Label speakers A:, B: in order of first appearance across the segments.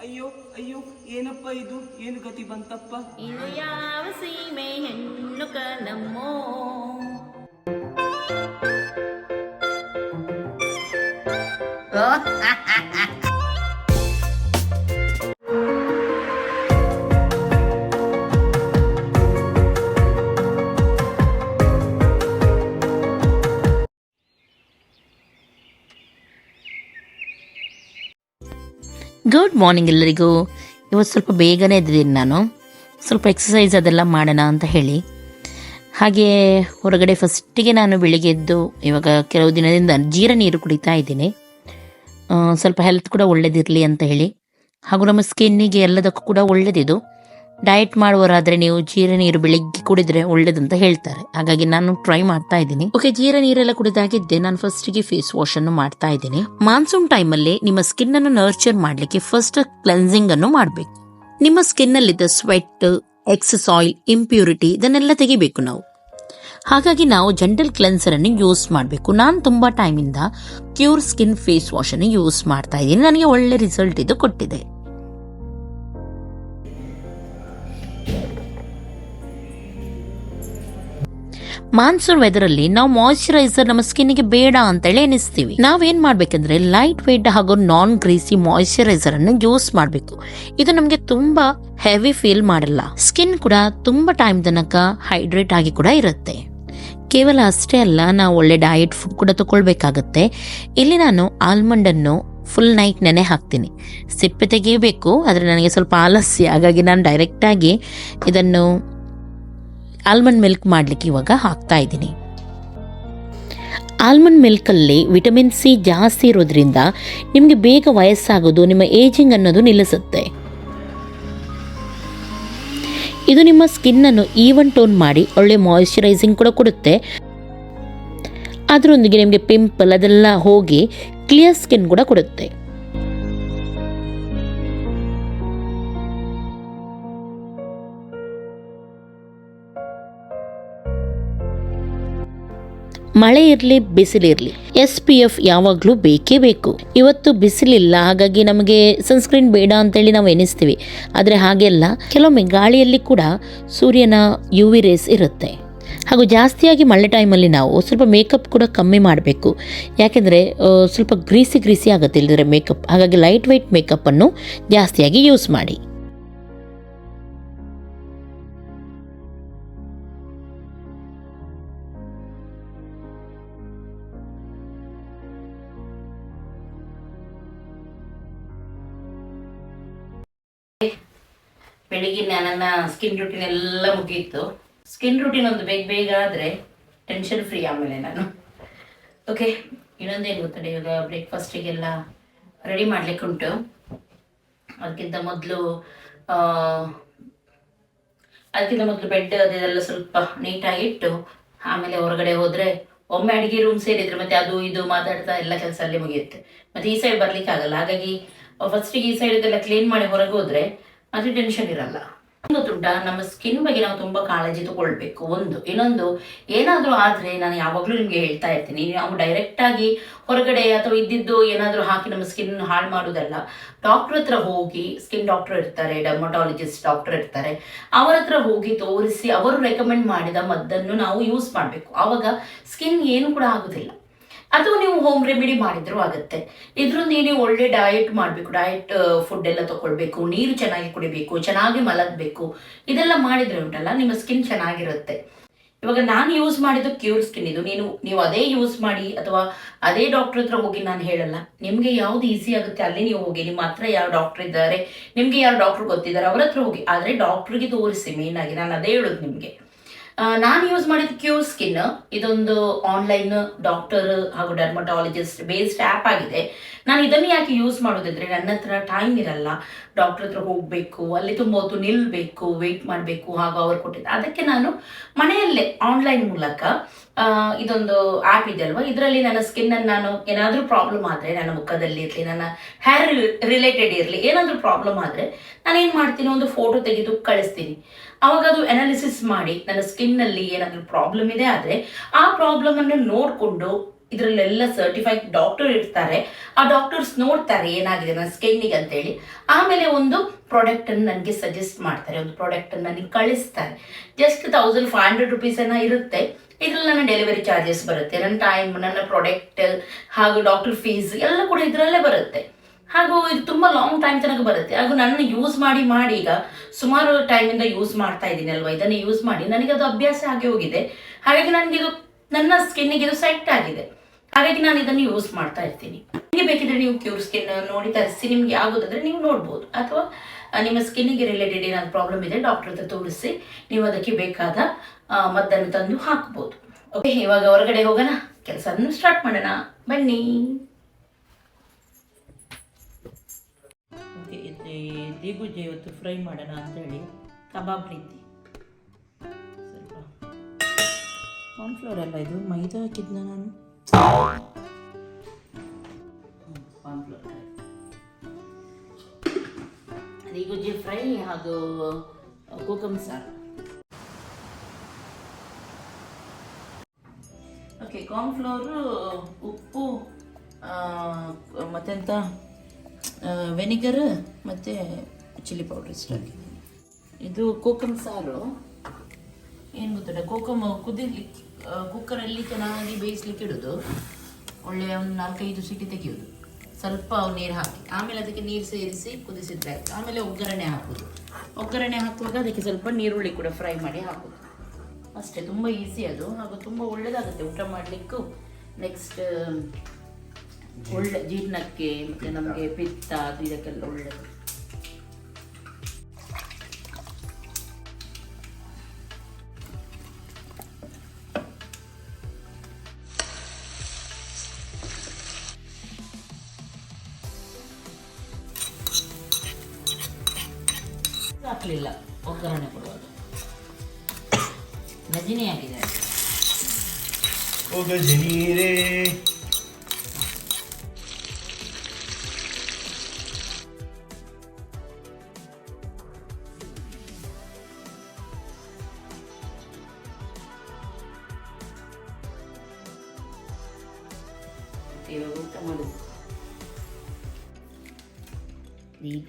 A: ಅಯ್ಯೋ ಅಯ್ಯೋ ಏನಪ್ಪ ಇದು? ಏನು ಗತಿ ಬಂತಪ್ಪ?
B: ಇದು ಯಾವ ಸೀಮೆ ಹೆಣ್ಣು ಕಣಮ್ಮೋ
C: ಗುಡ್ ಮಾರ್ನಿಂಗ್ ಎಲ್ಲರಿಗೂ. ಇವತ್ತು ಸ್ವಲ್ಪ ಬೇಗನೆ ಎದ್ದಿದ್ದೀನಿ ನಾನು. ಸ್ವಲ್ಪ ಎಕ್ಸಸೈಸ್ ಅದೆಲ್ಲ ಮಾಡೋಣ ಅಂತ ಹೇಳಿ. ಹಾಗೆ ಹೊರಗಡೆ ಫಸ್ಟಿಗೆ ನಾನು ಬೆಳಿಗ್ಗೆ ಎದ್ದು ಇವಾಗ ಕೆಲವು ದಿನದಿಂದ ಜೀರ ನೀರು ಕುಡಿತಾ ಇದ್ದೀನಿ. ಸ್ವಲ್ಪ ಹೆಲ್ತ್ ಕೂಡ ಒಳ್ಳೇದಿರಲಿ ಅಂತ ಹೇಳಿ. ಹಾಗೂ ನಮ್ಮ ಸ್ಕಿನ್ನಿಗೆ ಎಲ್ಲದಕ್ಕೂ ಕೂಡ ಒಳ್ಳೇದಿದು. ಡಯಟ್ ಮಾಡುವರಾದ್ರೆ ನೀವು ಜೀರ ನೀರು ಬೆಳಿಗ್ಗೆ ಕುಡಿದ್ರೆ ಒಳ್ಳೇದಂತ ಹೇಳ್ತಾರೆ. ಹಾಗಾಗಿ ನಾನು ಟ್ರೈ ಮಾಡ್ತಾ ಇದ್ದೀನಿ. ಓಕೆ ಜೀರ ನೀರೆಲ್ಲ ಕುಡಿದಾಗಿದ್ದೆ ನಾನು ಫಸ್ಟ್ಗೆ ಫೇಸ್ ವಾಶ್ ಅನ್ನು ಮಾಡ್ತಾ ಇದ್ದೀನಿ. ಮಾನ್ಸೂನ್ ಟೈಮಲ್ಲಿ ನಿಮ್ಮ ಸ್ಕಿನ್ ಅನ್ನು ನರ್ಚರ್ ಮಾಡ್ಲಿಕ್ಕೆ ಫಸ್ಟ್ ಕ್ಲೆನ್ಸಿಂಗ್ ಅನ್ನು ಮಾಡಬೇಕು. ನಿಮ್ಮ ಸ್ಕಿನ್ ಅಲ್ಲಿದ್ದ ಸ್ವೆಟ್ ಎಕ್ಸಸ್ ಆಯಿಲ್ ಇಂಪ್ಯೂರಿಟಿ ಇದನ್ನೆಲ್ಲ ತೆಗಿಬೇಕು ನಾವು. ಹಾಗಾಗಿ ನಾವು ಜೆಂಟಲ್ ಕ್ಲೆನ್ಸರ್ ಅನ್ನು ಯೂಸ್ ಮಾಡಬೇಕು. ನಾನು ತುಂಬಾ ಟೈಮಿಂದ ಕ್ಯೂರ್ ಸ್ಕಿನ್ ಫೇಸ್ ವಾಶ್ ಅನ್ನು ಯೂಸ್ ಮಾಡ್ತಾ ಇದ್ದೀನಿ. ನನಗೆ ಒಳ್ಳೆ ರಿಸಲ್ಟ್ ಇದು ಕೊಟ್ಟಿದೆ. ಮಾನ್ಸೂನ್ ವೆದರ್ ಅಲ್ಲಿ ನಾವು ಮಾಯಿಶ್ಚರೈಸರ್ ನಮ್ಮ ಸ್ಕಿನ್ಗೆ ಬೇಡ ಅಂತೇಳಿ ಎನಿಸ್ತೀವಿ ನಾವೇನ್ ಮಾಡ್ಬೇಕಂದ್ರೆ ಲೈಟ್ ವೆಯ್ಟ್ ಹಾಗೂ ನಾನ್ ಗ್ರೀಸಿ ಮಾಯಿಶ್ಚರೈಸರ್ ಅನ್ನು ಯೂಸ್ ಮಾಡಬೇಕು. ಇದು ನಮಗೆ ತುಂಬಾ ಹೆವಿ ಫೀಲ್ ಮಾಡಲ್ಲ. ಸ್ಕಿನ್ ಕೂಡ ತುಂಬಾ ಟೈಮ್ ತನಕ ಹೈಡ್ರೇಟ್ ಆಗಿ ಕೂಡ ಇರುತ್ತೆ. ಕೇವಲ ಅಷ್ಟೇ ಅಲ್ಲ, ನಾವು ಒಳ್ಳೆ ಡಯಟ್ ಫುಡ್ ಕೂಡ ತಗೊಳ್ಬೇಕಾಗತ್ತೆ ಇಲ್ಲಿ ನಾನು ಆಲ್ಮಂಡ್ ಅನ್ನು ಫುಲ್ ನೈಟ್ ನೆನೆ ಹಾಕ್ತೀನಿ. ಸಿಪ್ಪೆ ತೆಗೆಯಬೇಕು, ಆದರೆ ನನಗೆ ಸ್ವಲ್ಪ ಆಲಸ್ಯ. ಹಾಗಾಗಿ ನಾನು ಡೈರೆಕ್ಟಾಗಿ ಇದನ್ನು ಆಲ್ಮಂಡ್ ಮಿಲ್ಕ್ ಮಾಡಲಿಕ್ಕೆ ಇವಾಗ ಹಾಕ್ತಾ ಇದ್ದೀನಿ. ಆಲ್ಮಂಡ್ ಮಿಲ್ಕಲ್ಲಿ ವಿಟಮಿನ್ ಸಿ ಜಾಸ್ತಿ ಇರೋದ್ರಿಂದ ನಿಮಗೆ ಬೇಗ ವಯಸ್ಸಾಗೋದು, ನಿಮ್ಮ ಏಜಿಂಗ್ ಅನ್ನೋದು ನಿಲ್ಲಿಸುತ್ತೆ. ಇದು ನಿಮ್ಮ ಸ್ಕಿನ್ ಅನ್ನು ಈವನ್ ಟೋನ್ ಮಾಡಿ ಒಳ್ಳೆ ಮಾಯಿಶ್ಚರೈಸಿಂಗ್ ಕೂಡ ಕೊಡುತ್ತೆ. ಅದರೊಂದಿಗೆ ನಿಮಗೆ ಪಿಂಪಲ್ ಅದೆಲ್ಲ ಹೋಗಿ ಕ್ಲಿಯರ್ ಸ್ಕಿನ್ ಕೂಡ ಕೊಡುತ್ತೆ. ಮಳೆ ಇರಲಿ ಬಿಸಿಲಿರಲಿ ಎಸ್ ಪಿ ಎಫ್ ಯಾವಾಗಲೂ ಬೇಕೇ ಬೇಕು. ಇವತ್ತು ಬಿಸಿಲಿಲ್ಲ, ಹಾಗಾಗಿ ನಮಗೆ ಸನ್ಸ್ಕ್ರೀನ್ ಬೇಡ ಅಂತೇಳಿ ನಾವು ಎನಿಸ್ತೀವಿ ಆದರೆ ಹಾಗೆಲ್ಲ ಕೆಲವೊಮ್ಮೆ ಗಾಳಿಯಲ್ಲಿ ಕೂಡ ಸೂರ್ಯನ ಯು ವಿ ರೇಸ್ ಇರುತ್ತೆ. ಹಾಗೂ ಜಾಸ್ತಿಯಾಗಿ ಮಳೆ ಟೈಮಲ್ಲಿ ನಾವು ಸ್ವಲ್ಪ ಮೇಕಪ್ ಕೂಡ ಕಮ್ಮಿ ಮಾಡಬೇಕು. ಯಾಕೆಂದರೆ ಸ್ವಲ್ಪ ಗ್ರೀಸಿ ಗ್ರೀಸಿ ಆಗುತ್ತೆ ಇಲ್ಲದ್ರೆ ಮೇಕಪ್ ಹಾಗಾಗಿ ಲೈಟ್ ವೆಯ್ಟ್ ಮೇಕಪ್ಪನ್ನು ಜಾಸ್ತಿಯಾಗಿ ಯೂಸ್ ಮಾಡಿ.
B: ನನ್ನ ಸ್ಕಿನ್ ರೂಟೀನ್ ಎಲ್ಲ ಮುಗೀತು. ಸ್ಕಿನ್ ರೂಟೀನ್ ಒಂದು ಬೇಗ ಬೇಗ ಆದರೆ ಟೆನ್ಷನ್ ಫ್ರೀ ಆಮೇಲೆ ನಾನು. ಓಕೆ ಇನ್ನೊಂದೇನು ಗೊತ್ತಡೆ ಇವಾಗ ಬ್ರೇಕ್ಫಾಸ್ಟಿಗೆಲ್ಲ ರೆಡಿ ಮಾಡಲಿಕ್ಕೆ ಉಂಟು. ಅದಕ್ಕಿಂತ ಮೊದಲು ಅದಕ್ಕಿಂತ ಮೊದಲು ಬೆಡ್ ಅದೆಲ್ಲ ಸ್ವಲ್ಪ ನೀಟಾಗಿ ಇಟ್ಟು, ಆಮೇಲೆ ಹೊರಗಡೆ ಹೋದರೆ ಒಮ್ಮೆ ಅಡುಗೆ ರೂಮ್ ಸೇರಿದ್ರೆ ಮತ್ತೆ ಅದು ಇದು ಮಾತಾಡ್ತಾ ಎಲ್ಲ ಕೆಲಸ ಅಲ್ಲಿ ಮುಗಿಯುತ್ತೆ. ಮತ್ತೆ ಈ ಸೈಡ್ ಬರ್ಲಿಕ್ಕೆ ಆಗಲ್ಲ. ಹಾಗಾಗಿ ಫಸ್ಟಿಗೆ ಈ ಸೈಡ್ ಇದೆಲ್ಲ ಕ್ಲೀನ್ ಮಾಡಿ ಹೊರಗೆ ಹೋದ್ರೆ ಮತ್ತೆ ಟೆನ್ಷನ್ ಇರಲ್ಲ. ಒಂದು ದುಡ್ಡ ನಮ್ಮ ಸ್ಕಿನ್ ಬಗ್ಗೆ ನಾವು ತುಂಬಾ ಕಾಳಜಿ ತಗೊಳ್ಬೇಕು. ಒಂದು. ಇನ್ನೊಂದು, ಏನಾದ್ರೂ ಆದ್ರೆ ನಾನು ಯಾವಾಗ್ಲೂ ನಿಮ್ಗೆ ಹೇಳ್ತಾ ಇರ್ತೀನಿ. ನಾವು ಡೈರೆಕ್ಟ್ ಆಗಿ ಹೊರಗಡೆ ಅಥವಾ ಇದ್ದಿದ್ದು ಏನಾದ್ರೂ ಹಾಕಿ ನಮ್ಮ ಸ್ಕಿನ್ ಹಾಳು ಮಾಡೋದಲ್ಲ. ಡಾಕ್ಟರ್ ಹತ್ರ ಹೋಗಿ ಸ್ಕಿನ್ ಡಾಕ್ಟರ್ ಇರ್ತಾರೆ ಡರ್ಮಟಾಲಜಿಸ್ಟ್ ಡಾಕ್ಟರ್ ಇರ್ತಾರೆ. ಅವರ ಹತ್ರ ಹೋಗಿ ತೋರಿಸಿ, ಅವರು ರೆಕಮೆಂಡ್ ಮಾಡಿದ ಮದ್ದನ್ನು ನಾವು ಯೂಸ್ ಮಾಡಬೇಕು. ಆವಾಗ ಸ್ಕಿನ್ ಏನು ಕೂಡ ಆಗುದಿಲ್ಲ. ಅಥವಾ ನೀವು ಹೋಮ್ ರೆಮಿಡಿ ಮಾಡಿದ್ರು ಆಗುತ್ತೆ. ಇದ್ರಿಂದ ನೀವು ಒಳ್ಳೆ ಡಯಟ್ ಮಾಡಬೇಕು ಡಯಟ್ ಫುಡ್ ಎಲ್ಲ ತಗೊಳ್ಬೇಕು ನೀರು ಚೆನ್ನಾಗಿ ಕುಡಿಬೇಕು, ಚೆನ್ನಾಗಿ ಮಲಗಬೇಕು, ಇದೆಲ್ಲ ಮಾಡಿದ್ರೆ ಉಂಟಲ್ಲ, ನಿಮ್ಮ ಸ್ಕಿನ್ ಚೆನ್ನಾಗಿರುತ್ತೆ. ಇವಾಗ ನಾನು ಯೂಸ್ ಮಾಡಿದ್ದು ಕ್ಯೂರ್ ಸ್ಕಿನ್ ಇದು. ನೀನು, ನೀವು ಅದೇ ಯೂಸ್ ಮಾಡಿ ಅಥವಾ ಅದೇ ಡಾಕ್ಟರ್ ಹತ್ರ ಹೋಗಿ ನಾನು ಹೇಳಲ್ಲ. ನಿಮಗೆ ಯಾವ್ದು ಈಸಿ ಆಗುತ್ತೆ ಅಲ್ಲಿ ನೀವು ಹೋಗಿ, ನಿಮ್ಮ ಹತ್ರ ಯಾವ ಡಾಕ್ಟರ್ ಇದ್ದಾರೆ, ನಿಮ್ಗೆ ಯಾರು ಡಾಕ್ಟರ್ ಗೊತ್ತಿದ್ದಾರೆ, ಅವ್ರ ಹತ್ರ ಹೋಗಿ. ಆದರೆ ಡಾಕ್ಟರ್ಗೆ ತೋರಿಸಿ ಮೇನ್ ಆಗಿ, ನಾನು ಅದೇ ಹೇಳೋದು ನಿಮಗೆ. ನಾನು ಯೂಸ್ ಮಾಡಿದ ಕ್ಯೂ ಸ್ಕಿನ್ ಇದೊಂದು ಆನ್ಲೈನ್ ಡಾಕ್ಟರ್ ಹಾಗೂ ಡರ್ಮಟಾಲಜಿಸ್ಟ್ ಬೇಸ್ಡ್ ಆ್ಯಪ್ ಆಗಿದೆ. ನಾನು ಇದನ್ನು ಯಾಕೆ ಯೂಸ್ ಮಾಡೋದಿದ್ರೆ ನನ್ನ ಹತ್ರ ಟೈಮ್ ಇರಲ್ಲ. ಡಾಕ್ಟರ್ ಹತ್ರ ಹೋಗಬೇಕು, ಅಲ್ಲಿ ತುಂಬ ಹೊತ್ತು ನಿಲ್ಲಬೇಕು ವೆಯ್ಟ್ ಮಾಡಬೇಕು ಹಾಗೂ ಅವ್ರು ಕೊಟ್ಟಿದ್ದು. ಅದಕ್ಕೆ ನಾನು ಮನೆಯಲ್ಲೇ ಆನ್ಲೈನ್ ಮೂಲಕ ಇದೊಂದು ಆ್ಯಪ್ ಇದೆ ಅಲ್ವಾ? ಇದರಲ್ಲಿ ನನ್ನ ಸ್ಕಿನ್ ಅನ್ನು ನಾನು ಏನಾದರೂ ಪ್ರಾಬ್ಲಮ್ ಆದರೆ, ನನ್ನ ಮುಖದಲ್ಲಿ ಇರಲಿ, ನನ್ನ ಹೇರ್ ರಿಲೇಟೆಡ್ ಇರಲಿ, ಏನಾದರೂ ಪ್ರಾಬ್ಲಮ್ ಆದರೆ ನಾನು ಏನು ಮಾಡ್ತೀನಿ? ಒಂದು ಫೋಟೋ ತೆಗೆದು ಕಳಿಸ್ತೀನಿ. ಅವಾಗ ಅದು ಅನಾಲಿಸಿಸ್ ಮಾಡಿ ನನ್ನ ಸ್ಕಿನ್ನಲ್ಲಿ ಏನಾದರೂ ಪ್ರಾಬ್ಲಮ್ ಇದೆ ಆದರೆ ಆ ಪ್ರಾಬ್ಲಮನ್ನು ನೋಡಿಕೊಂಡು ಇದರಲ್ಲೆಲ್ಲ ಸರ್ಟಿಫೈಡ್ ಡಾಕ್ಟರ್ ಇರ್ತಾರೆ. ಆ ಡಾಕ್ಟರ್ಸ್ ನೋಡ್ತಾರೆ ಏನಾಗಿದೆ ನನ್ನ ಸ್ಕಿನ್ನಿಗೆ ಅಂತೇಳಿ. ಆಮೇಲೆ ಒಂದು ಪ್ರಾಡಕ್ಟನ್ನು ನನಗೆ ಸಜೆಸ್ಟ್ ಮಾಡ್ತಾರೆ, ಒಂದು ಪ್ರಾಡಕ್ಟನ್ನು ನನಗೆ ಕಳಿಸ್ತಾರೆ. Just thousand five hundred rupees ಏನ ಇರುತ್ತೆ. ಇದ್ರಲ್ಲಿ ನನ್ನ ಡೆಲಿವರಿ ಚಾರ್ಜಸ್ ಬರುತ್ತೆ. ನನ್ನ ಟೈಮ್ ನನ್ನ ಪ್ರಾಡಕ್ಟ್ ಹಾಗೂ ಡಾಕ್ಟರ್ ಫೀಸ್ ಎಲ್ಲ ಕೂಡ ಇದರಲ್ಲೇ ಬರುತ್ತೆ. ಹಾಗೂ ಇದು ತುಂಬ ಲಾಂಗ್ ಟೈಮ್ ತನಕ ಬರುತ್ತೆ. ಹಾಗೂ ನನ್ನ ಯೂಸ್ ಮಾಡಿ ಮಾಡಿ ಈಗ ಸುಮಾರು ಟೈಮಿಂದ ಯೂಸ್ ಮಾಡ್ತಾ ಇದ್ದೀನಿ ಅಲ್ವಾ? ಇದನ್ನು ಯೂಸ್ ಮಾಡಿ. ನನಗೆ ಅದು ಅಭ್ಯಾಸ ಆಗಿ ಹೋಗಿದೆ. ಹಾಗಾಗಿ ನನಗೆ ಇದು, ನನ್ನ ಸ್ಕಿನ್ನಿಗೆ ಇದು ಸೆಟ್ ಆಗಿದೆ. ಹಾಗಾಗಿ ನಾನು ಇದನ್ನು ಯೂಸ್ ಮಾಡ್ತಾ ಇರ್ತೀನಿ. ನಿಮಗೆ ಬೇಕಿದ್ರೆ ನೀವು ಕ್ಯೂರ್ ಸ್ಕಿನ್ ನೋಡಿ ತರಿಸಿ. ನಿಮ್ಗೆ ಆಗೋದಾದ್ರೆ ನೀವು ನೋಡ್ಬೋದು. ಅಥವಾ ನಿಮ್ಮ ಸ್ಕಿನ್ನಿಗೆ ರಿಲೇಟೆಡ್ ಏನಾದ್ರು ಪ್ರಾಬ್ಲಮ್ ಇದೆ ಡಾಕ್ಟರ್ ಹತ್ರ ತೋರಿಸಿ. ನೀವು ಅದಕ್ಕೆ ಬೇಕಾದ ಮದ್ದನ್ನು ತಂದು ಹಾಕ್ಬೋದು. ಓಕೆ ಇವಾಗ ಹೊರಗಡೆ ಹೋಗೋಣ. ಕೆಲಸವನ್ನು ಸ್ಟಾರ್ಟ್ ಮಾಡೋಣ. ಬನ್ನಿ. ದಿಗುಜೆ ಇವತ್ತು ಫ್ರೈ ಮಾಡೋಣ ಅಂತೇಳಿ. ಕಬಾಬ್ ರೀತಿ. ಸ್ವಲ್ಪ ಕಾರ್ನ್ಫ್ಲೋರ್ ಅಲ್ಲ ಇದು? ಮೈದಾ ಹಾಕಿದ್ನ ನಾನು? ಕಾರ್ನ್ಫ್ಲೋರ್ ದಿಗುಜೆ ಫ್ರೈ ಹಾಗೂ ಕೋಕಮ್ ಸಾರು. ಓಕೆ ಕಾರ್ನ್ಫ್ಲೋರು ಉಪ್ಪು ಮತ್ತೆಂತ? ವೆನಿಗರ್ ಮತ್ತು ಚಿಲ್ಲಿ ಪೌಡ್ರ್ ಇಷ್ಟ. ಇದು ಕೋಕಮ್ ಸಾರು. ಏನು ಗೊತ್ತಿಲ್ಲ ಕೋಕಮ್ ಕುದಿಲಿಕ್ಕೆ ಕುಕ್ಕರಲ್ಲಿ ಚೆನ್ನಾಗಿ ಬೇಯಿಸ್ಲಿಕ್ಕೆ ಇಡೋದು. ಒಳ್ಳೆಯ ಒಂದು ನಾಲ್ಕೈದು ಸಿಟಿ ತೆಗೆಯೋದು. ಸ್ವಲ್ಪ ನೀರು ಹಾಕಿ. ಆಮೇಲೆ ಅದಕ್ಕೆ ನೀರು ಸೇರಿಸಿ ಕುದಿಸಿದ್ರೆ ಆಯಿತು. ಆಮೇಲೆ ಒಗ್ಗರಣೆ ಹಾಕೋದು. ಒಗ್ಗರಣೆ ಹಾಕುವಾಗ ಅದಕ್ಕೆ ಸ್ವಲ್ಪ ನೀರುಳ್ಳಿ ಕೂಡ ಫ್ರೈ ಮಾಡಿ ಹಾಕೋದು. ಅಷ್ಟೇ, ತುಂಬ ಈಸಿ ಅದು. ಹಾಗೂ ತುಂಬ ಒಳ್ಳೆಯದಾಗುತ್ತೆ ಊಟ ಮಾಡಲಿಕ್ಕೂ. ನೆಕ್ಸ್ಟ್ ಒಳ್ಳೆ ಜೀರ್ಣಕ್ಕೆ ಮತ್ತೆ ನಮಗೆ ಪಿತ್ತ ಅದು ಇದಕ್ಕೆಲ್ಲ ಒಳ್ಳೆಯದು ಹಾಕಲಿಲ್ಲ ಒಗ್ಗರಣೆ ಕೊಡುವುದು ಗಜಿನಿ ಆಗಿದೆ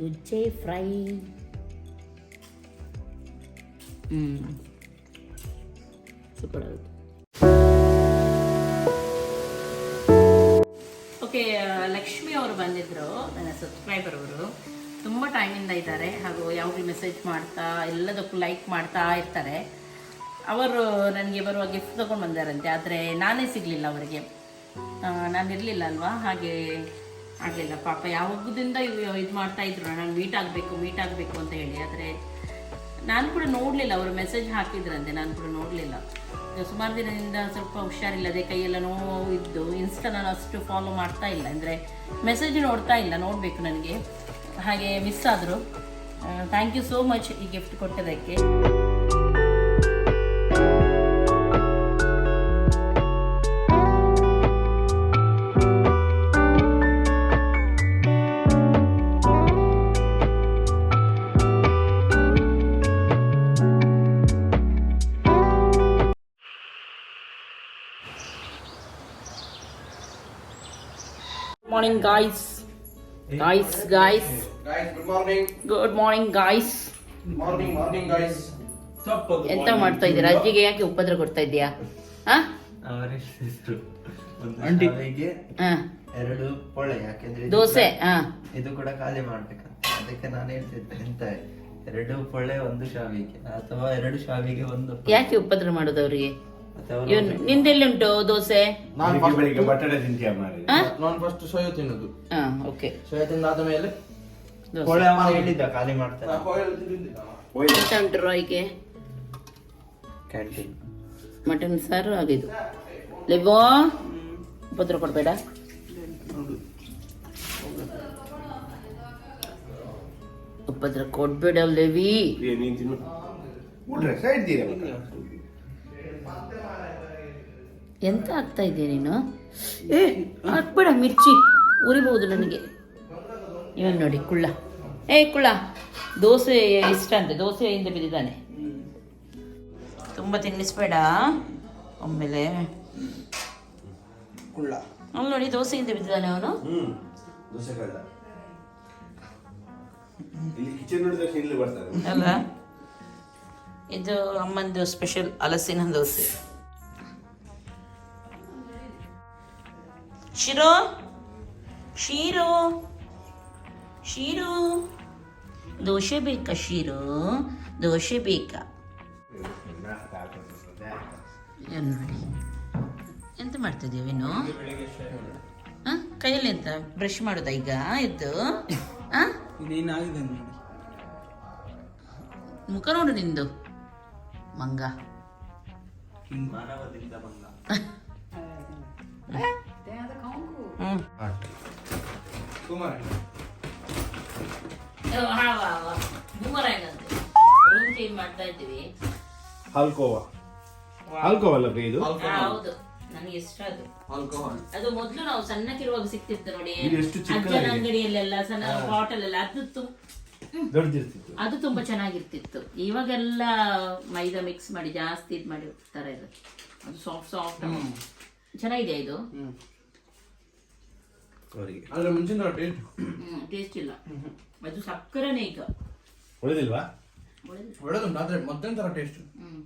B: ಈ ಗುಜ್ಜೆ ಫ್ರೈ. ಹ್ಞೂ ಸೂಪರ್ ಆಗುತ್ತೆ. ಓಕೆ ಲಕ್ಷ್ಮಿ ಅವರು ಬಂದಿದ್ರು ನನ್ನ ಸಬ್ಸ್ಕ್ರೈಬರ್ ಅವರು. ತುಂಬ ಟೈಮಿಂದ ಇದ್ದಾರೆ ಹಾಗೂ ಯಾವಾಗಲೂ ಮೆಸೇಜ್ ಮಾಡ್ತಾ ಎಲ್ಲದಕ್ಕೂ ಲೈಕ್ ಮಾಡ್ತಾ ಇರ್ತಾರೆ. ಅವರು ನನಗೆ ಬರುವ ಗಿಫ್ಟ್ ತೊಗೊಂಡು ಬಂದಾರಂತೆ ಆದರೆ ನಾನೇ ಸಿಗಲಿಲ್ಲ ಅವರಿಗೆ. ನಾನು ಇರಲಿಲ್ಲ ಅಲ್ವಾ? ಹಾಗೆ ಆಗಲಿಲ್ಲ. ಪಾಪ ಯಾವಾಗದಿಂದ ಇದು ಮಾಡ್ತಾ ಇದ್ರು? ನಾನು ಮೀಟ್ ಆಗಬೇಕು ಮೀಟ್ ಆಗಬೇಕು ಅಂತ ಹೇಳಿ. ಆದರೆ ನಾನು ಕೂಡ ನೋಡಲಿಲ್ಲ. ಅವರು ಮೆಸೇಜ್ ಹಾಕಿದ್ರಂತೆ. ನಾನು ಕೂಡ ನೋಡಲಿಲ್ಲ. ಸುಮಾರು ದಿನದಿಂದ ಸ್ವಲ್ಪ ಹುಷಾರಿಲ್ಲದೆ ಕೈಯೆಲ್ಲ ನೋವು ಇದ್ದು ಇನ್ಸ್ಟಾ ನಾನು ಅಷ್ಟು ಫಾಲೋ ಮಾಡ್ತಾ ಇಲ್ಲ. ಅಂದರೆ ಮೆಸೇಜ್ ನೋಡ್ತಾ ಇಲ್ಲ. ನೋಡಬೇಕು ನನಗೆ. ಹಾಗೆ ಮಿಸ್ ಆದರು. ಥ್ಯಾಂಕ್ ಯು ಸೋ ಮಚ್ ಈ gift ಕೊಟ್ಟದಕ್ಕೆ. Morning guys guys guys
D: Guys, good morning
B: good morning, guys
D: morning morning guys.
B: ಎಂತ ಮಾಡ್ತಾ ಇದ್ದೀರಾ? ಅಜ್ಜಿಗೆ ಯಾಕೆ ಉಪದ್ರ ಕೊಡ್ತಾ ಇದ್ದೀಯಾ? ಹಾ?
E: ಅವರ ಹೆಸರು ಒಂದು
A: ಅಂಟಿ.
E: ಶಾವಿಗೆ
B: ಹಾ.
E: ಎರಡು ಪೊಳೆ ಯಾಕೆಂದ್ರೆ ಇದು
B: ದೋಸೆ ಹಾ.
E: ಇದು ಕೂಡ ಖಾಲಿ ಮಾಡ್ಬೇಕಂತ. ಅದಕ್ಕೆ ನಾನು ಹೇಳ್ತಿದ್ದೆ ಎಂತ? ಎರಡು ಪೊಳೆ ಒಂದು ಶಾವಿಗೆ ಅಥವಾ ಎರಡು ಶಾವಿಗೆ ಒಂದು ಪೊಳೆ.
B: ಯಾಕೆ ಉಪದ್ರ ಮಾಡೋದು ಅವರಿಗೆ? ನಿಂದೆಲ್ಲಿ ಉಂಟು ದೋಸೆ?
D: ನಾನು
F: ಬೆಳಿಗ್ಗೆ ಬಟಾಟೆ ತಿಂತೀಯ
D: ನಾನು ಫಸ್ಟ್ ಸೋಯ ತಿನ್ನೋದು.
B: ಹಾ ಓಕೆ
D: ಸೋಯ ತಿಂದಾದ ಮೇಲೆ
B: ದೋಸೆ.
E: ಅಮ್ಮ ಹೇಳಿದ್ದ ಖಾಲಿ
B: ಉಂಟು ರಾಯ್ಗೆ?
E: ಕ್ಯಾಂಟೀನ್
B: ಮಟನ್ ಸಾರು ಆಗಿದ್ದು. ಲೆಬೋ ಉಪದ್ರ ಕೊಡಬೇಡ. ಉಪದ್ರ ಕೊಡ್ಬೇಡ ಲೆವಿ.
F: ನೀನ್ ತಿನ್ನು. ಬಿಡ್ರೆ ಸೈಡ್ ತೀರ
B: ಎಂತ ಆಗ್ತಾ ಇದೆ ನೀನು? ಏ ಹಾಕ್ಬೇಡ ಮಿರ್ಚಿ. ಉರಿಬಹುದು ನನಗೆ. ಇವನ್ ನೋಡಿ ಕುಳ್ಳ. ಏ ಕುಳ್ಳ ದೋಸೆ ಇಷ್ಟ ಅಂತೆ ದೋಸೆಯಿಂದ ಬಿದ್ದಿದ್ದಾನೆ ತುಂಬ ತಿನ್ನಿಸ್ಬೇಡ. ಒಮ್ಮೆಲೆ
D: ಕುಳ್ಳ.
B: ಅಲ್ಲಿ ನೋಡಿ ದೋಸೆಯಿಂದ ಬಿದ್ದಾನೆ ಅವನು.
F: ದೋಸೆ ಕಳ್ಳ. ಇಲ್ಲಿ ಕಿಚನ್ ನೋಡಿದ ಬರ್ತಾರೆ
B: ಅಲ್ಲ ಇದು ಅಮ್ಮಂದು ಸ್ಪೆಷಲ್ ಹಲಸಿನ ದೋಸೆ. ಶಿರೋ ಶೀರು ಶೀರು. ದೋಸೆ ಬೇಕಾ ಶೀರು ದೋಸೆ ಬೇಕಾ. ನೋಡಿ. ಎಂತ ಮಾಡ್ತಿದ್ದೀವಿ ವಿನು ಹಾಂ? ಕೈಯಲ್ಲಿ ಎಂತ ಬ್ರಷ್ ಮಾಡೋದಾ ಈಗ? ಎದ್ದು? ಹಾಂ? ಮುಖ ನೋಡು ನಿಂದು. ಮಂಗ. ಹ್ಮ್ ರೂಮ್ ಚೇಂಜ್ ಮಾಡ್ತಾ ಇದ್ದೀವಿ
F: ಹಾಲ್ಕೋವಾ. ಹಾಲ್ಕೋವಾ ಅಲ್ಲ ಇದು
B: ಹಾ, ಹೌದು. ನನಗೆ ಇಷ್ಟ ಅದು.
D: ಆಲ್ಕೋಹಾಲ್
B: ಅದು ಮೊದ್ಲು ನಾವು ಸಣ್ಣಕ್ಕಿರುವಾಗ ಸಿಕ್ತಿತ್ತು ನೋಡಿ.
F: ಇದು ಎಷ್ಟು ಚಿಕ್ಕದಾಗಿದೆ.
B: ಅಜ್ಜನ ಅಂಗಡಿಯಲ್ಲೆಲ್ಲ ಸಣ್ಣ ಬಾಟಲ್ ಎಲ್ಲ ಅದು ತು-
F: ದೊಡ್ಡದಿರ್ತಿತ್ತು.
B: ಅದು ತುಂಬಾ ಚೆನ್ನಾಗಿರ್ತಿತ್ತು. ಇವಾಗೆಲ್ಲ ಮೈದಾ ಮಿಕ್ಸ್ ಮಾಡಿ ಜಾಸ್ತಿ ಇದು ಮಾಡಿ ತರ ಇದು ಅದು ಸಾಫ್ಟ್ ಸಾಫ್ಟ್ ಚೆನ್ನಾಗಿದೆ ಇದು?
F: ಅವರಿಗೆ
D: ಆದ್ರೆ ಮುಂಚಿನ ಟೇಸ್ಟ್
B: ಹ್ಮ್ ಟೇಸ್ಟ್ ಇಲ್ಲ. ಅದು ಸಕ್ಕರೆನೇ ಈಗ.
F: ಒಳ್ಳೆದಿಲ್ವಾ
B: ಒಳ್ಳೆದು.
D: ಒಳ್ಳೆದುಂಟು ಆದರೆ ಮತ್ತೊಂದು ತರ ಟೇಸ್ಟ್
B: ಹ್ಮ್.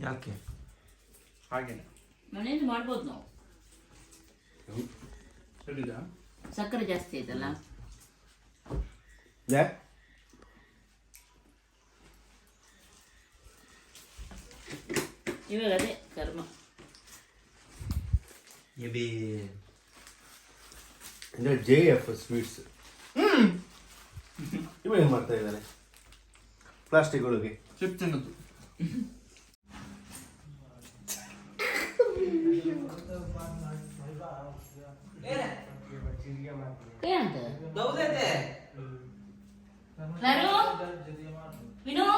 E: ಯಾಕೆ?
D: ಹಾಗೇನೆ.
B: ಮನೆಯಲ್ಲಿ ಮಾಡ್ಬೋದು ನಾವು.
D: ಸರಿದಾ?
B: ಸಕ್ಕರೆ ಜಾಸ್ತಿ ಆಯ್ತಲ್ಲ
F: ಯಾ?
B: ಇವಾಗ ಅದೇ ಕರ್ಮ.
E: ಎಬಿ.
F: ಅಂದ್ರೆ ಜೆ ಎಫ್ ಸ್ವೀಟ್ಸ್ ಇವ ಏನು ಮಾಡ್ತಾ ಇದ್ದಾರೆ ಪ್ಲಾಸ್ಟಿಕ್ ಒಳಗೆ
D: ಚಿಪ್ ತಿನ್ನೋದು
B: ವಿನು?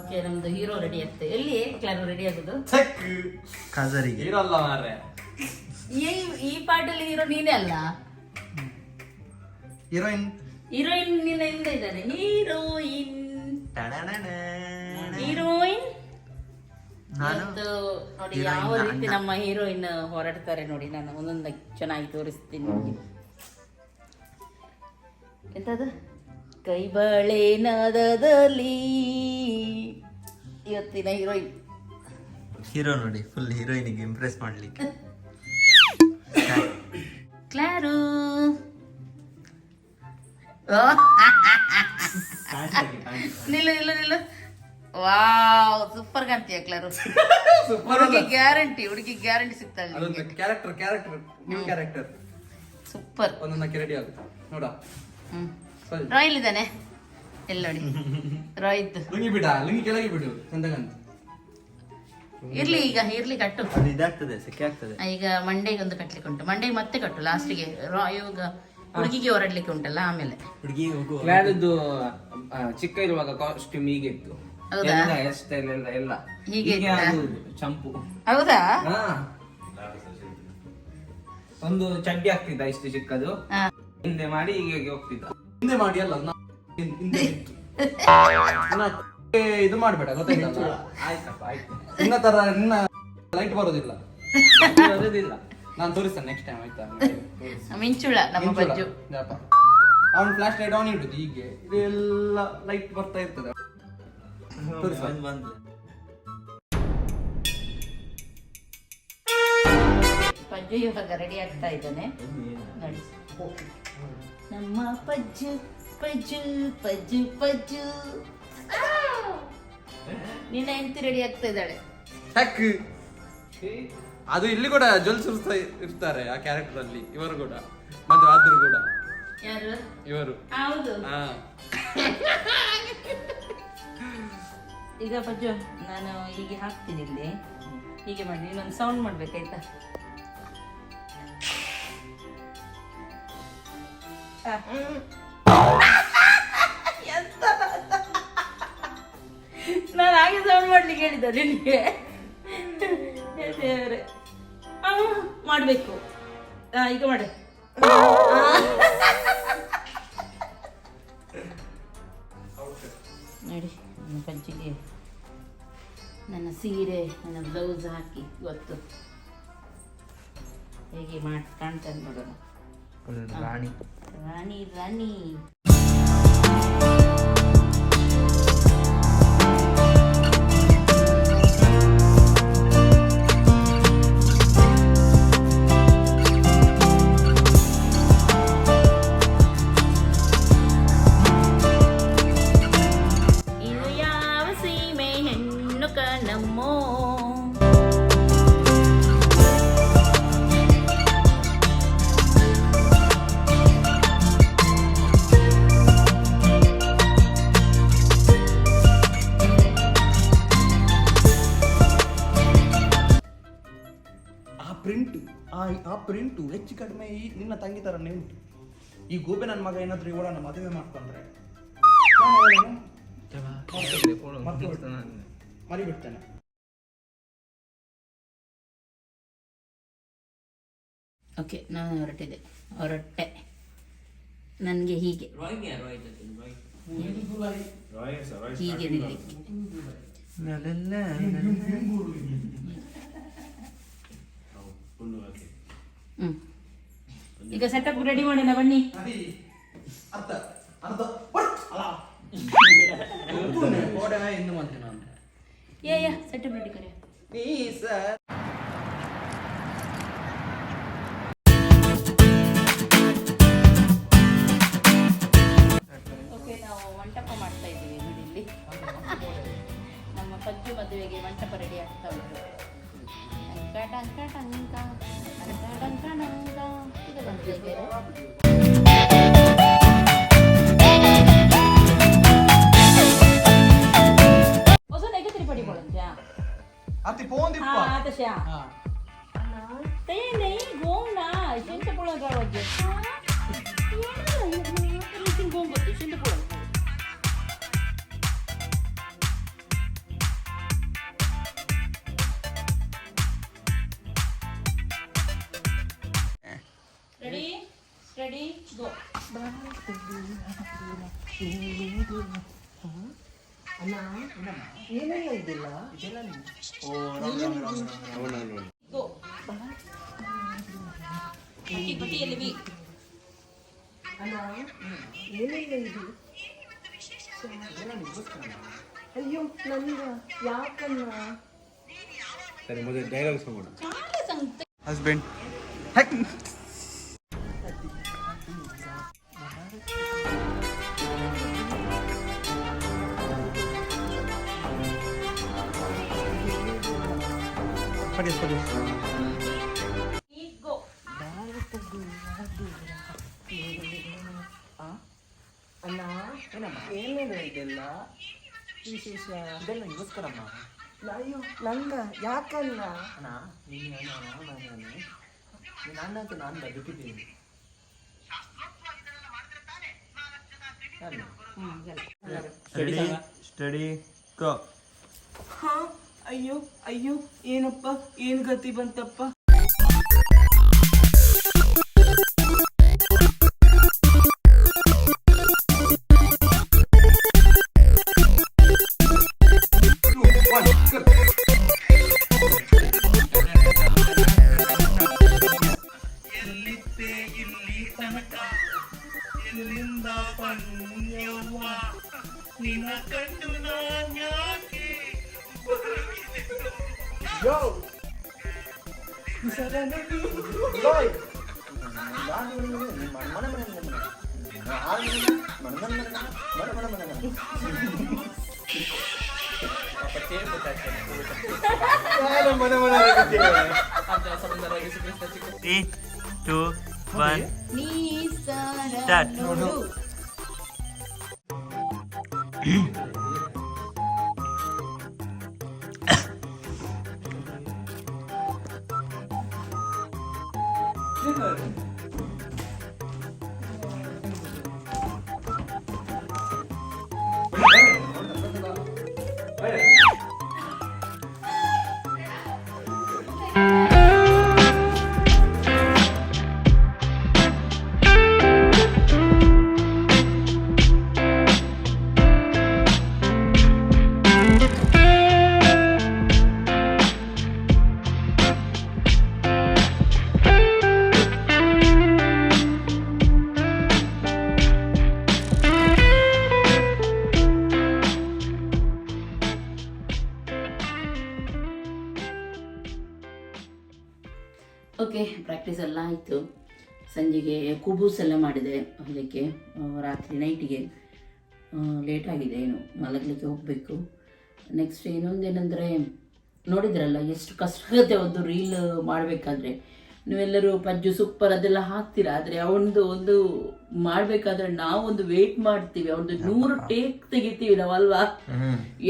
B: ಓಕೆ ನಮ್ದು ಹೀರೋ ರೆಡಿ ಆಗ್ತದೆ ಎಲ್ಲಿ ಕ್ಲಾರು ರೆಡಿ ಆಗೋದು?
E: ಕಾಜರಿಗೆ
D: ಇರಲ್ಲ ಮಾರ್ರೆ.
B: ಈ ಹೀರೋ ನೀನೇ ಅಲ್ಲ?
E: ಹೀರೋಯಿನ್
B: ಹೀರೋಯಿನ್ ನಿನ್ನ ಹಿಂದೆ ಇದ್ದಾನೆ. ಹೀರೋಯಿನ್ ಹೀರೋಯಿನ್ ಇವತ್ತು ನೋಡಿ ಯಾವ ರೀತಿ ನಮ್ಮ ಹೀರೋಯಿನ್ ಹೊರಡ್ತಾರೆ ನೋಡಿ ನಾನು ಒಂದೊಂದು ಚೆನ್ನಾಗಿ ತೋರಿಸ್ತೀನಿ ನಿಮಗೆ ಎಂತದು? ಕೈ ಬಳೆ ನಾದದಲ್ಲಿ ಇವತ್ತಿನ ಹೀರೋಯಿನ್.
E: ಹೀರೋ ನೋಡಿ ಫುಲ್ ಹೀರೋಯಿನಿಗೆ ಇಂಪ್ರೆಸ್ ಮಾಡ್ಲಿಕ್ಕೆ.
B: ಕ್ಲಾರು. ನಿಲ್ಲ ನಿಲ್ಲ ನಿಲ್ಲು. Wow super ಕಾಣ್ತೀಯ ಕ್ಲಾರು. ಹುಡುಗಿ ಗ್ಯಾರಂಟಿ ಹುಡುಗಿ ಗ್ಯಾರಂಟಿ ಸಿಗ್ತಾಳೆ
D: ಅದೊಂದು character character new character
B: super
D: ಒಂದೊಂದಕ್ಕೆ ready ಆಗುತ್ತೆ. ನೋಡ.
B: ಹ್ಮ್.
D: ಸರಿ.
B: ರಾಯಲ್ ಇದ್ದಾನೆ. ಎಲ್ಲ ನೋಡಿ. ರಾಯ್ತ್
D: ಲುಂಗಿ ಬಿಡ ಲುಂಗಿ ಕೆಳಗೆ ಬಿಡು ಚಂದಗಂತ.
B: ಇರ್ಲಿ ಈಗ ಇರ್ಲಿ ಕಟ್ಟು.
E: ಅದು ಇದಾಗ್ತದೆ ಸೆಕೆ ಆಗ್ತದೆ.
B: ಈಗ ಮಂಡೆಗೆ ಒಂದು ಕಟ್ಲಿಕ್ಕೆ ಉಂಟು. ಮಂಡೆಗೆ ಮತ್ತೆ ಕಟ್ಟು ಲಾಸ್ಟಿಗೆ ಇವಾಗ ಹುಡುಗಿಗೆ ಹೊರಡ್ಲಿಕ್ಕೆ ಉಂಟಲ್ಲ ಆಮೇಲೆ.
E: ಹುಡುಗಿ
A: ಚಿಕ್ಕ ಇರುವಾಗ ಕಾಸ್ಟ್ಯೂಮ್ ಹೀಗೆ ಇತ್ತು.
B: ಹೌದಾ?
A: ಎಲ್ಲ ಹೇರ್ ಸ್ಟೈಲ್ ಎಲ್ಲ ಎಲ್ಲ.
B: ಹೀಗೆ
A: ಹೀಗೆ
B: ಇತ್ತಾ?
A: ಆಗುವುದು, ಚಂಪು.
B: ಹೌದಾ?
A: ಹಾ. ಒಂದು ಚಡ್ಡಿ ಆಗ್ತಿದ್ದ ಇಷ್ಟು ಚಿಕ್ಕದು.
B: ಹಾ.
A: ಹಿಂದೆ ಮಾಡಿ ಹೀಗೆ ಹೀಗೆ ಹೋಗ್ತಿದ್ದ.
D: ಹಿಂದೆ ಮಾಡಿ ಅಲ್ಲ ನಾ- ಹಿಂ- ಹಿಂದೆ ನಿಂತು. ಇನ್ನ ಏ, ಇದು ಮಾಡ್ಬೇಡ ಗೊತ್ತಾಯ್ತಲ್ಲ?
A: ಆಯ್ತಪ್ಪ ಆಯ್ತು.
D: ನಿನ್ನ ತರ ನಿನ್ನ ಲೈಟ್ ಬರೋದಿಲ್ಲ.
A: ಬರೋದಿಲ್ಲ.
D: ನಾನು ತೋರಿಸ್ತೇನೆ ನೆಕ್ಸ್ಟ್ ಟೈಮ್ ಆಯ್ತಾ?
B: ಮಿಂಚುಳ ನಮ್ಮ ಬಜ್ಜು.
D: ಅವನು ಫ್ಲಾಶ್ ಲೈಟ್ ಆನ್ ಇಡುದು ಹೀಗೆ. ಇದೆಲ್ಲ ಲೈಟ್ ಬರ್ತಾ ಇರ್ತದೆ. ತೋರಿಸು.
E: ಬಂದ್ ಬಂದ್ಲು
B: ಪಜ್ಜು ಇವಾಗ ರೆಡಿ ಆಗ್ತಾ ಇದ್ದಾನೆ. ನೋಡಿ. ನಮ್ಮ ಪಜ್ಜು ಪಜ್ಜು ಪಜ್ಜು ಪಜ್ಜು! ನಿನ್ನ ಹೆಂಡತಿ ರೆಡಿ ಆಗ್ತಾ ಇದ್ದಾಳೆ.
D: ಅದು ಇಲ್ಲಿ ಕೂಡ ಜೊಲ್ ಸುರಿಸ್ತಾ ಇರ್ತಾರೆ ಆ ಕ್ಯಾರೆಕ್ಟರ್ ಅಲ್ಲಿ. ಇವರು ಕೂಡ. ಮತ್ತೆ ಆದ್ರೂ ಕೂಡ.
B: ಯಾರು?
D: ಇವರು.
B: ಹೌದು.
D: ಹಾ.
B: ಈಗ ಬಜ್ಜು ನಾನು ಹೀಗೆ ಹಾಕ್ತೀನಿ ಇಲ್ಲಿ. ಹೀಗೆ ಮಾಡಿ ನಾನು ಸೌಂಡ್ ಮಾಡ್ಬೇಕಾಯ್ತಾ. ಎಂತ? ನಾನು ಹಾಗೆ ಸೌಂಡ್ ಮಾಡ್ಲಿಕ್ಕೆ ಹೇಳಿದ್ದ ನಿನಗೆ. ದೇವರೇ. ಮಾಡ್ಬೇಕು. ಈಗ ಮಾಡಿ. ನೋಡಿ ಪಂಚಿಗೆ. ನನ್ನ ಸೀರೆ ನನ್ನ ಬ್ಲೌಸ್ ಹಾಕಿ ಗೊತ್ತು ಹೇಗೆ ಮಾಡಿ ಕಾಣ್ತಾನೆ ನೋಡೋಣ.
E: ರಾಣಿ.
B: ರಾಣಿ ರಾಣಿ.
G: ಪ್ರಿಂಟ್ ಆ ಆ ಪ್ರಿಂಟು ಹೆಚ್ಚು ಕಡಿಮೆ ಈ ನಿನ್ನ ತಂಗಿ ಥರನೇ ಉಂಟು ಈ ಗೋಬೆ ನನ್ನ ಮಗ ಏನಾದರೂ ಇವಳನ್ನು ಮದುವೆ ಮಾಡ್ಕೊಂಡ್ರೆ. ಮರಿಬಿಡ್ತೇನೆ.
B: ಓಕೆ ನಾನು ಹೊರಟಿದೆ ಹೊರಟೆ ನನಗೆ ಹೀಗೆ. ಹೀಗೆ ನಿಲ್ಲಿಕ್ಕೆ ಈಗ ಸೆಟಪ್ ರೆಡಿ ಮಾಡೋಣ ಬನ್ನಿ.
G: ಅರ್ಧ ಅರ್ಧ. ಅಲ್ಲ ಕೋಡೆ ಇನ್ನು ಮತ್ತೆ ನಾನು
B: ಯಾ ಯಾ ಸೆಟಪ್ ರೆಡಿ ಕರೆ.
G: ನೀ
B: sir pomagała dziewczyna. Ready ready go ಅಣ್ಣ ಏನೆಲ್ಲ ಇದಿಲ್ಲ ಇದೆಲ್ಲ ಓ ರಾಮ ರಾಮ ರಾಮ
F: ಸರಿ ಮೊದಲು ಡೈಲಾಗ್ಸ್ ನೋಡೋಣ
B: ಕಾಲ ಸಂತೆ
G: ಹಸ್ಬೆಂಡ್ ಪಡಿ ಪಡಿ ವಿಶೇಷ? ಇದೆಲ್ಲ ಅಯ್ಯೋ ನಂಗ ಯಾಕಲ್ಲ? ಅಣ್ಣ ನೀನು ನಾನು ನಾನು ನೀನು ಅಣ್ಣ. ಅಂತ ನಾನು ಬದುಕಿದ್ದೀನಿ.
D: ಸ್ಟಡಿ ಸ್ಟಡಿ ಕ
A: ಹಾ ಅಯ್ಯೋ ಅಯ್ಯೋ ಏನಪ್ಪ? ಏನ್ ಗತಿ ಬಂತಪ್ಪ?
D: Mana mana mana.
B: mana.
D: kecil
B: Mana mana mana
E: kecil.
D: Ada sebentar lagi sebelum cukup.
E: Three, two,
D: one.
B: Nisa. Start. ಆಯಿತು ಸಂಜೆಗೆ ಕುಬೂಸ್ ಎಲ್ಲ ಮಾಡಿದೆ. ಅದಕ್ಕೆ ರಾತ್ರಿ ನೈಟಿಗೆ ಲೇಟ್ ಆಗಿದೆ ಏನು ಮಲಗಲಿಕ್ಕೆ ಹೋಗಬೇಕು. ನೆಕ್ಸ್ಟ್ ಇನ್ನೊಂದೇನೆಂದರೆ ನೋಡಿದ್ರಲ್ಲ ಎಷ್ಟು ಕಷ್ಟ ಆಗುತ್ತೆ ಒಂದು ರೀಲ್ ಮಾಡಬೇಕಾದ್ರೆ. ನೀವೆಲ್ಲರೂ ಪಜ್ಜು ಸೂಪರ್ ಅದೆಲ್ಲ ಹಾಕ್ತೀರಾ? ಆದರೆ ಅವನದು ಒಂದು ಮಾಡಬೇಕಾದ್ರೆ ನಾವೊಂದು ವೇಟ್ ಮಾಡ್ತೀವಿ. ಅವನದು ನೂರು ಟೇಕ್ ತೆಗಿತೀವಿ ನಾವು ಅಲ್ವಾ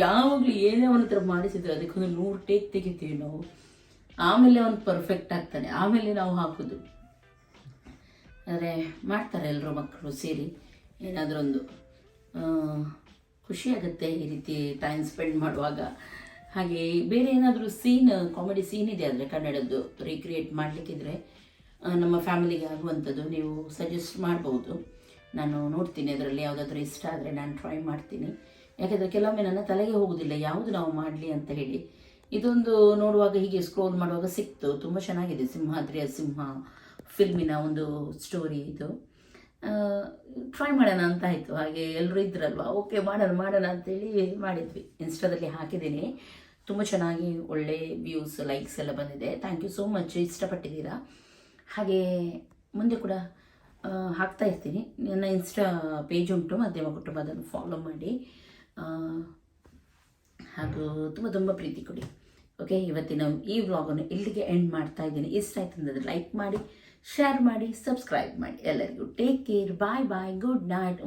B: ಯಾವಾಗಲೂ ಏನೇ ಅವನ ಹತ್ರ ಮಾಡಿಸಿದ್ರೆ ಅದಕ್ಕೊಂದು ನೂರು ಟೇಕ್ ತೆಗಿತೀವಿ ನಾವು. ಆಮೇಲೆ ಅವನು ಪರ್ಫೆಕ್ಟ್ ಆಗ್ತಾನೆ. ಆಮೇಲೆ ನಾವು ಹಾಕೋದು. ಆದರೆ ಮಾಡ್ತಾರೆ ಎಲ್ಲರೂ ಮಕ್ಕಳು ಸೇರಿ. ಏನಾದರೊಂದು ಖುಷಿ ಆಗುತ್ತೆ ಈ ರೀತಿ ಟೈಮ್ ಸ್ಪೆಂಡ್ ಮಾಡುವಾಗ. ಹಾಗೆ ಬೇರೆ ಏನಾದರೂ ಸೀನ್ ಕಾಮಿಡಿ ಸೀನ್ ಇದೆ ಅಂದರೆ ಕನ್ನಡದ್ದು ರೀಕ್ರಿಯೇಟ್ ಮಾಡಲಿಕ್ಕಿದ್ರೆ ನಮ್ಮ ಫ್ಯಾಮಿಲಿಗೆ ಆಗುವಂಥದ್ದು ನೀವು ಸಜೆಸ್ಟ್ ಮಾಡ್ಬೋದು. ನಾನು ನೋಡ್ತೀನಿ ಅದರಲ್ಲಿ ಯಾವುದಾದ್ರೂ ಇಷ್ಟ ಆದರೆ ನಾನು ಟ್ರೈ ಮಾಡ್ತೀನಿ. ಯಾಕೆಂದರೆ ಕೆಲವೊಮ್ಮೆ ನನ್ನ ತಲೆಗೆ ಹೋಗೋದಿಲ್ಲ, ಯಾವುದು ನಾವು ಮಾಡಲಿ ಅಂತ ಹೇಳಿ. ಇದೊಂದು ನೋಡುವಾಗ ಹೀಗೆ ಸ್ಕ್ರೋಲ್ ಮಾಡುವಾಗ ಸಿಕ್ತು. ತುಂಬ ಚೆನ್ನಾಗಿದೆ. ಸಿಂಹಾದ್ರಿಯ ಸಿಂಹ. ಫಿಲ್ಮಿನ ಒಂದು ಸ್ಟೋರಿ ಇದು. ಟ್ರೈ ಮಾಡೋಣ ಅಂತ ಆಯಿತು. ಹಾಗೆ ಎಲ್ಲರೂ ಇದ್ರಲ್ವ? ಓಕೆ ಮಾಡೋಣ ಮಾಡೋಣ ಅಂತೇಳಿ ಮಾಡಿದ್ವಿ. ಇನ್ಸ್ಟಾದಲ್ಲಿ ಹಾಕಿದ್ದೀನಿ. ತುಂಬ ಚೆನ್ನಾಗಿ ಒಳ್ಳೆ ವ್ಯೂಸ್ ಲೈಕ್ಸ್ ಎಲ್ಲ ಬಂದಿದೆ. ಥ್ಯಾಂಕ್ ಯು ಸೋ ಮಚ್ ಇಷ್ಟಪಟ್ಟಿದ್ದೀರಾ? ಹಾಗೆ ಮುಂದೆ ಕೂಡ ಹಾಕ್ತಾ ಇರ್ತೀನಿ. ನನ್ನ ಇನ್ಸ್ಟಾ ಪೇಜ್ ಉಂಟು, ಮಧ್ಯಮ ಕುಟುಂಬ ಅದನ್ನು ಫಾಲೋ ಮಾಡಿ ಹಾಗೂ ತುಂಬ ತುಂಬ ಪ್ರೀತಿ ಕೊಡಿ. ಓಕೆ ಇವತ್ತಿನ ಈ ವ್ಲಾಗನ್ನು ಇಲ್ಲಿಗೆ ಎಂಡ್ ಮಾಡ್ತಾ ಇದ್ದೀನಿ. ಇಷ್ಟ ಆಯ್ತು ಅಂದರೆ ಲೈಕ್ ಮಾಡಿ ಶೇರ್ ಮಾಡಿ ಸಬ್ಸ್ಕ್ರೈಬ್ ಮಾಡಿ. ಎಲ್ಲರಿಗೂ take care bye bye good night